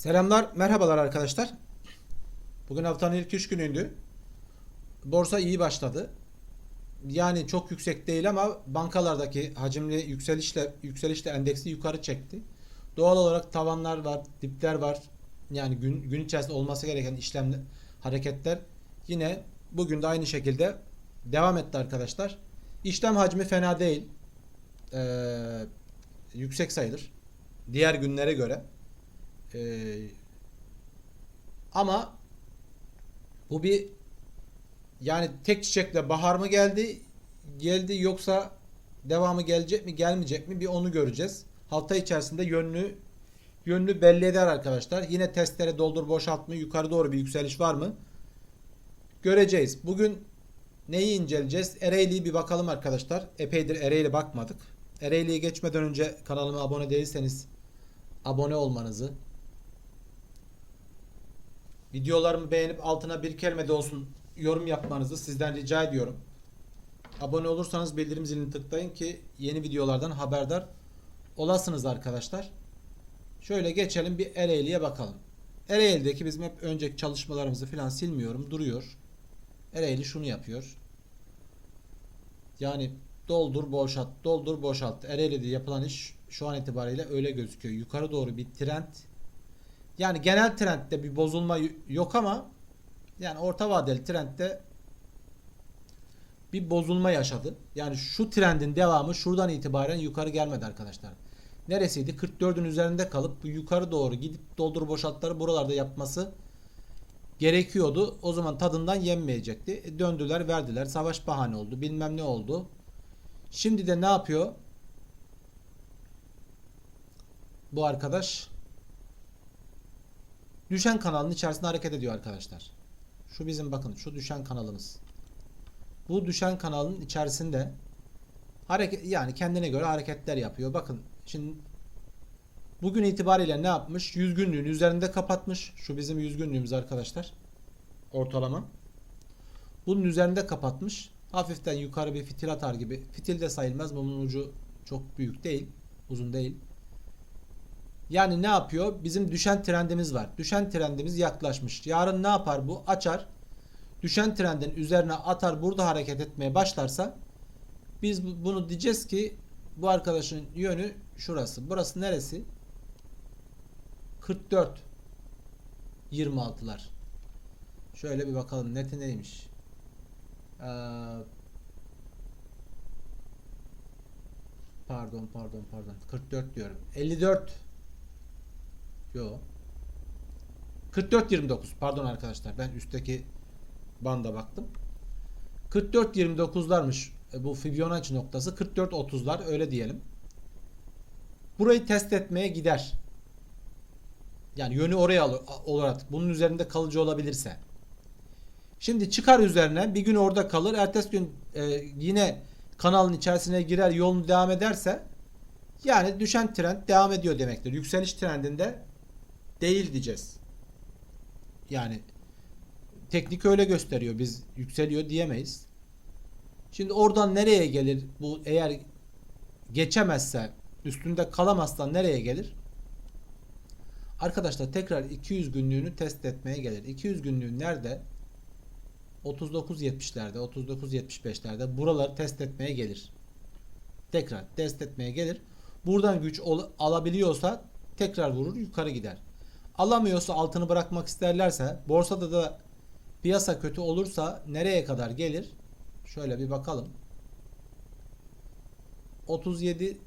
Selamlar, merhabalar arkadaşlar. Bugün haftanın ilk 3 günüydü. Borsa iyi başladı. Yani çok yüksek değil ama bankalardaki hacimli yükselişle yükselişle endeksi yukarı çekti. Doğal olarak tavanlar var, dipler var. Yani gün, gün içerisinde olması gereken işlem hareketler yine bugün de aynı şekilde devam etti arkadaşlar. İşlem hacmi fena değil. Ee, yüksek sayılır. Diğer günlere göre. Ee, ama bu bir yani tek çiçekle bahar mı geldi geldi yoksa devamı gelecek mi gelmeyecek mi bir onu göreceğiz. Hafta içerisinde yönlü yönlü belli eder arkadaşlar. Yine testlere doldur boşalt mı yukarı doğru bir yükseliş var mı? Göreceğiz. Bugün neyi inceleyeceğiz? Ereğli'yi bir bakalım arkadaşlar. Epeydir Ereğli bakmadık. Ereğli'ye geçmeden önce kanalıma abone değilseniz abone olmanızı, videolarımı beğenip altına bir kelime de olsun yorum yapmanızı sizden rica ediyorum. Abone olursanız bildirim zilini tıklayın ki yeni videolardan haberdar olasınız arkadaşlar. Şöyle geçelim bir Ereğli'ye bakalım. Ereğli'deki bizim hep önceki çalışmalarımızı falan silmiyorum. Duruyor. Ereğli şunu yapıyor. Yani doldur boşalt, doldur boşalt. Ereğli'de yapılan iş şu an itibariyle öyle gözüküyor. Yukarı doğru bir trend. Yani genel trendde bir bozulma yok ama yani orta vadeli trendde bir bozulma yaşadı. Yani şu trendin devamı şuradan itibaren yukarı gelmedi arkadaşlar. Neresiydi? 44'ün üzerinde kalıp yukarı doğru gidip doldur boşaltları buralarda yapması gerekiyordu. O zaman tadından yenmeyecekti. E, döndüler, verdiler. Savaş bahane oldu. Bilmem ne oldu. Şimdi de ne yapıyor? Bu arkadaş düşen kanalın içerisinde hareket ediyor arkadaşlar. Şu bizim bakın şu düşen kanalımız. Bu düşen kanalın içerisinde hareket yani kendine göre hareketler yapıyor. Bakın şimdi bugün itibariyle ne yapmış? 100 günlüğün üzerinde kapatmış. Şu bizim 100 günlüğümüz arkadaşlar. Ortalama. Bunun üzerinde kapatmış. Hafiften yukarı bir fitil atar gibi. Fitil de sayılmaz. Bunun ucu çok büyük değil. Uzun değil. Yani ne yapıyor? Bizim düşen trendimiz var. Düşen trendimiz yaklaşmış. Yarın ne yapar bu? Açar. Düşen trendin üzerine atar burada hareket etmeye başlarsa biz bu- bunu diyeceğiz ki bu arkadaşın yönü şurası. Burası neresi? 44 26'lar. Şöyle bir bakalım neti neymiş. Ee, pardon pardon pardon 44 diyorum. 54 Yo. 44 29 pardon arkadaşlar ben üstteki banda baktım. 44 29'larmış e, bu Fibonacci noktası 44 30'lar öyle diyelim. Burayı test etmeye gider. Yani yönü oraya olarak bunun üzerinde kalıcı olabilirse. Şimdi çıkar üzerine bir gün orada kalır. Ertesi gün e, yine kanalın içerisine girer yolunu devam ederse yani düşen trend devam ediyor demektir. Yükseliş trendinde değil diyeceğiz. Yani teknik öyle gösteriyor. Biz yükseliyor diyemeyiz. Şimdi oradan nereye gelir? Bu eğer geçemezse, üstünde kalamazsa nereye gelir? Arkadaşlar tekrar 200 günlüğünü test etmeye gelir. 200 günlüğün nerede? 39.70'lerde, 39.75'lerde buraları test etmeye gelir. Tekrar test etmeye gelir. Buradan güç alabiliyorsa tekrar vurur yukarı gider. Alamıyorsa altını bırakmak isterlerse borsada da piyasa kötü olursa nereye kadar gelir? Şöyle bir bakalım. 37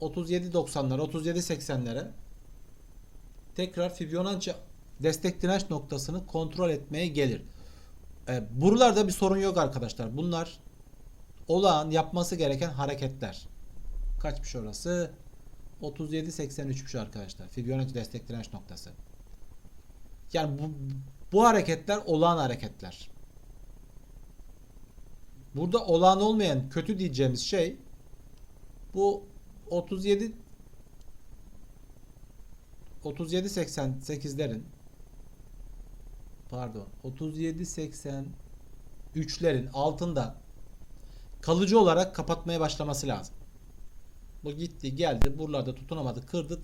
37.90'lara 37.80'lere tekrar Fibonacci destek direnç noktasını kontrol etmeye gelir. E, buralarda bir sorun yok arkadaşlar. Bunlar olağan yapması gereken hareketler. Kaçmış orası? 37.83'müş arkadaşlar. Fibonacci destek direnç noktası. Yani bu, bu hareketler olağan hareketler. Burada olağan olmayan kötü diyeceğimiz şey bu 37 37.88'lerin pardon 37.83'lerin altında kalıcı olarak kapatmaya başlaması lazım. Bu gitti geldi buralarda tutunamadı kırdı.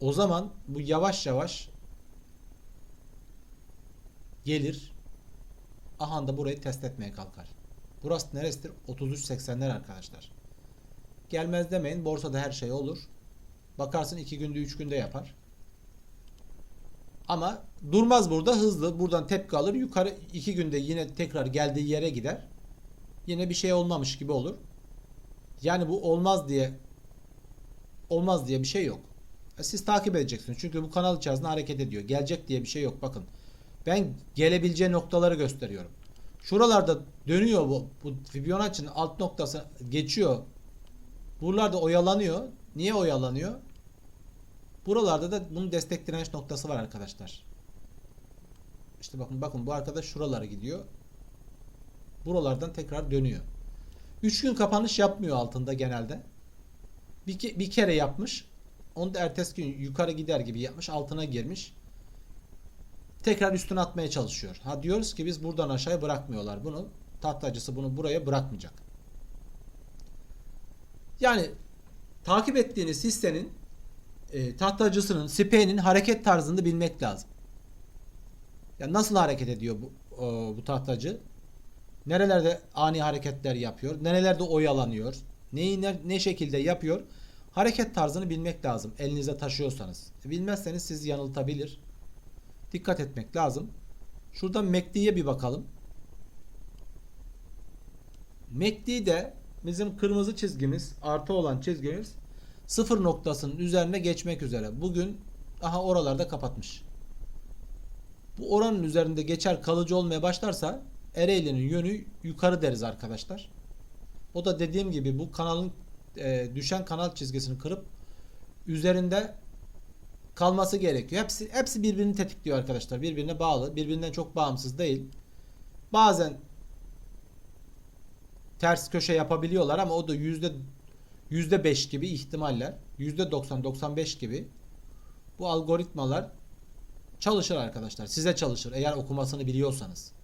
O zaman bu yavaş yavaş gelir. Aha da burayı test etmeye kalkar. Burası neresidir? 33.80'ler arkadaşlar. Gelmez demeyin. Borsada her şey olur. Bakarsın 2 günde 3 günde yapar. Ama durmaz burada hızlı. Buradan tepki alır. Yukarı 2 günde yine tekrar geldiği yere gider. Yine bir şey olmamış gibi olur. Yani bu olmaz diye olmaz diye bir şey yok. E, Siz takip edeceksiniz. Çünkü bu kanal içerisinde hareket ediyor. Gelecek diye bir şey yok. Bakın. Ben gelebileceği noktaları gösteriyorum. Şuralarda dönüyor bu. Bu Fibonacci'nin alt noktası geçiyor. Buralarda oyalanıyor. Niye oyalanıyor? Buralarda da bunun destek direnç noktası var arkadaşlar. İşte bakın bakın bu arkadaş şuralara gidiyor. Buralardan tekrar dönüyor. 3 gün kapanış yapmıyor altında genelde. Bir, ke- bir kere yapmış. Onu da ertesi gün yukarı gider gibi yapmış. Altına girmiş. Tekrar üstüne atmaya çalışıyor. Ha diyoruz ki biz buradan aşağıya bırakmıyorlar bunu. Tahtacısı bunu buraya bırakmayacak. Yani takip ettiğiniz hissenin e, tahtacısının, SP'nin hareket tarzını bilmek lazım. Ya nasıl hareket ediyor bu o, bu tahtacı? Nerelerde ani hareketler yapıyor? Nerelerde oyalanıyor? Neyi ne, ne şekilde yapıyor? Hareket tarzını bilmek lazım. Elinize taşıyorsanız. E, Bilmezseniz sizi yanıltabilir. Dikkat etmek lazım. Şuradan MACD'ye bir bakalım. MACD'de bizim kırmızı çizgimiz, artı olan çizgimiz sıfır noktasının üzerine geçmek üzere. Bugün aha oralarda kapatmış. Bu oranın üzerinde geçer kalıcı olmaya başlarsa Ereğli'nin yönü yukarı deriz arkadaşlar. O da dediğim gibi bu kanalın e, düşen kanal çizgisini kırıp üzerinde kalması gerekiyor. Hepsi hepsi birbirini tetikliyor arkadaşlar. Birbirine bağlı. Birbirinden çok bağımsız değil. Bazen ters köşe yapabiliyorlar ama o da yüzde yüzde beş gibi ihtimaller. Yüzde 90 95 gibi bu algoritmalar çalışır arkadaşlar. Size çalışır eğer okumasını biliyorsanız.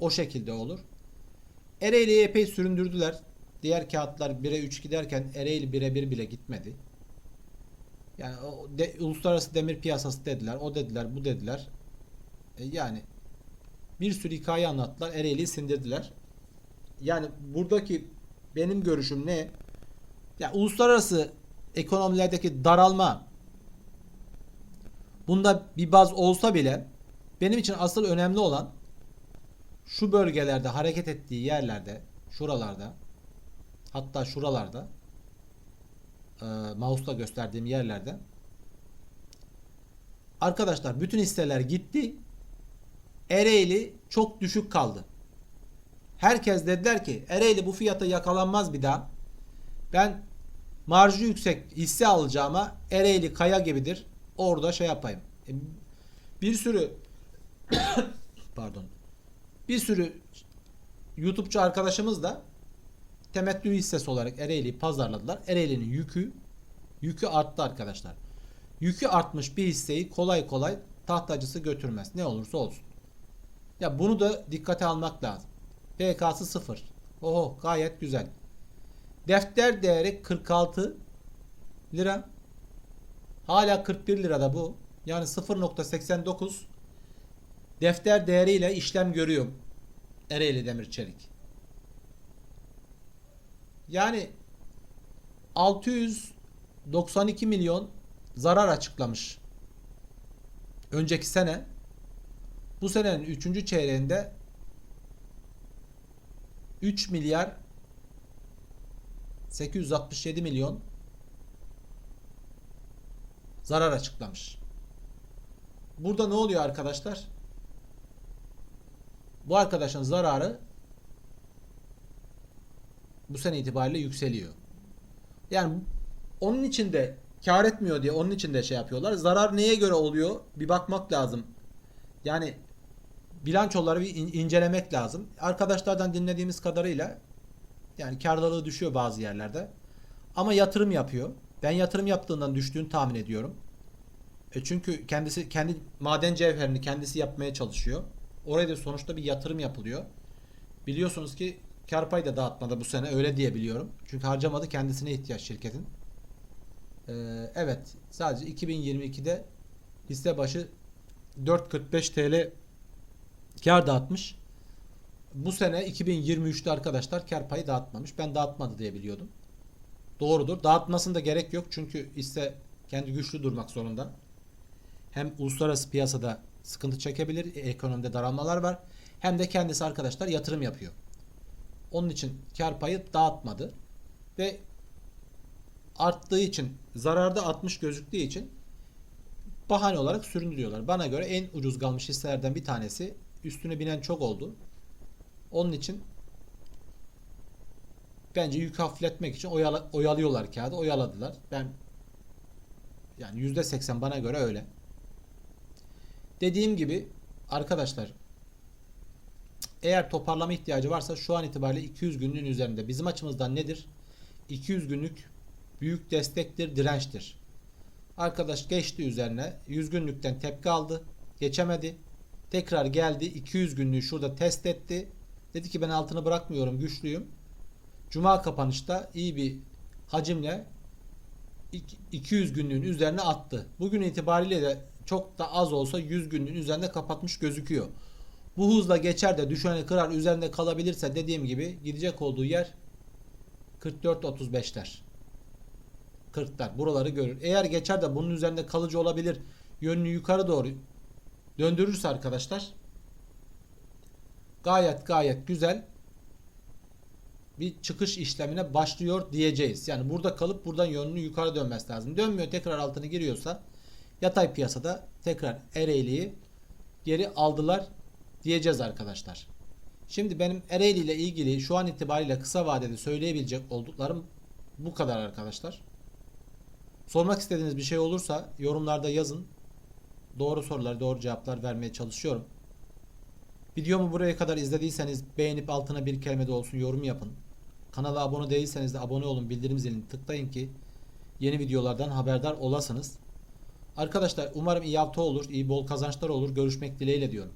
O şekilde olur. Ereğli'yi epey süründürdüler. Diğer kağıtlar 1'e 3 giderken Ereğli 1'e 1 bile gitmedi. Yani o de, uluslararası demir piyasası dediler. O dediler, bu dediler. E, yani bir sürü hikaye anlattılar. Ereğli'yi sindirdiler. Yani buradaki benim görüşüm ne? Ya uluslararası ekonomilerdeki daralma bunda bir baz olsa bile benim için asıl önemli olan şu bölgelerde hareket ettiği yerlerde, şuralarda hatta şuralarda e, mouse'la gösterdiğim yerlerde arkadaşlar bütün hisseler gitti. Ereğli çok düşük kaldı. Herkes dediler ki Ereğli bu fiyata yakalanmaz bir daha. Ben marjı yüksek hisse alacağıma Ereğli kaya gibidir. Orada şey yapayım. E, Bir sürü pardon. Bir sürü YouTube'cu arkadaşımız da temettü hissesi olarak Ereğli'yi pazarladılar. Ereğli'nin yükü yükü arttı arkadaşlar. Yükü artmış bir hisseyi kolay kolay tahtacısı götürmez. Ne olursa olsun. Ya bunu da dikkate almak lazım. PK'sı 0. Oho gayet güzel. Defter değeri 46 lira. Hala 41 lirada bu. Yani 0.89 defter değeriyle işlem görüyor Ereğli Demir Çelik. Yani 692 milyon zarar açıklamış. Önceki sene bu senenin 3. çeyreğinde 3 milyar 867 milyon zarar açıklamış. Burada ne oluyor arkadaşlar? Bu arkadaşın zararı bu sene itibariyle yükseliyor. Yani onun için de kar etmiyor diye onun için de şey yapıyorlar. Zarar neye göre oluyor? Bir bakmak lazım. Yani bilançoları bir in- incelemek lazım. Arkadaşlardan dinlediğimiz kadarıyla yani karlılığı düşüyor bazı yerlerde. Ama yatırım yapıyor. Ben yatırım yaptığından düştüğünü tahmin ediyorum. E çünkü kendisi kendi maden cevherini kendisi yapmaya çalışıyor. Oraya da sonuçta bir yatırım yapılıyor. Biliyorsunuz ki kar payı da dağıtmadı bu sene öyle diye biliyorum. Çünkü harcamadı kendisine ihtiyaç şirketin. Ee, evet sadece 2022'de hisse başı 4.45 TL kar dağıtmış. Bu sene 2023'te arkadaşlar kar payı dağıtmamış. Ben dağıtmadı diye biliyordum. Doğrudur. Dağıtmasında gerek yok. Çünkü hisse kendi güçlü durmak zorunda. Hem uluslararası piyasada sıkıntı çekebilir. Ekonomide daralmalar var. Hem de kendisi arkadaşlar yatırım yapıyor. Onun için kar payı dağıtmadı. Ve arttığı için zararda 60 gözüktüğü için bahane olarak süründürüyorlar. Bana göre en ucuz kalmış hisselerden bir tanesi. Üstüne binen çok oldu. Onun için bence yük hafifletmek için oyala- oyalıyorlar kağıdı. Oyaladılar. Ben yani %80 bana göre öyle. Dediğim gibi arkadaşlar eğer toparlama ihtiyacı varsa şu an itibariyle 200 günlüğün üzerinde. Bizim açımızdan nedir? 200 günlük büyük destektir, dirençtir. Arkadaş geçti üzerine 100 günlükten tepki aldı. Geçemedi. Tekrar geldi 200 günlüğü şurada test etti. Dedi ki ben altını bırakmıyorum güçlüyüm. Cuma kapanışta iyi bir hacimle ik- 200 günlüğün üzerine attı. Bugün itibariyle de çok da az olsa 100 günlüğün üzerinde kapatmış gözüküyor. Bu hızla geçer de düşeni kırar üzerinde kalabilirse dediğim gibi gidecek olduğu yer 44-35'ler. 40'lar buraları görür. Eğer geçer de bunun üzerinde kalıcı olabilir yönünü yukarı doğru döndürürse arkadaşlar gayet gayet güzel bir çıkış işlemine başlıyor diyeceğiz. Yani burada kalıp buradan yönünü yukarı dönmesi lazım. Dönmüyor tekrar altını giriyorsa yatay piyasada tekrar Ereğli'yi geri aldılar diyeceğiz arkadaşlar. Şimdi benim Ereğli ile ilgili şu an itibariyle kısa vadede söyleyebilecek olduklarım bu kadar arkadaşlar. Sormak istediğiniz bir şey olursa yorumlarda yazın. Doğru soruları, doğru cevaplar vermeye çalışıyorum. Videomu buraya kadar izlediyseniz beğenip altına bir kelime de olsun yorum yapın. Kanala abone değilseniz de abone olun, bildirim zilini tıklayın ki yeni videolardan haberdar olasınız. Arkadaşlar umarım iyi hafta olur, iyi bol kazançlar olur. Görüşmek dileğiyle diyorum.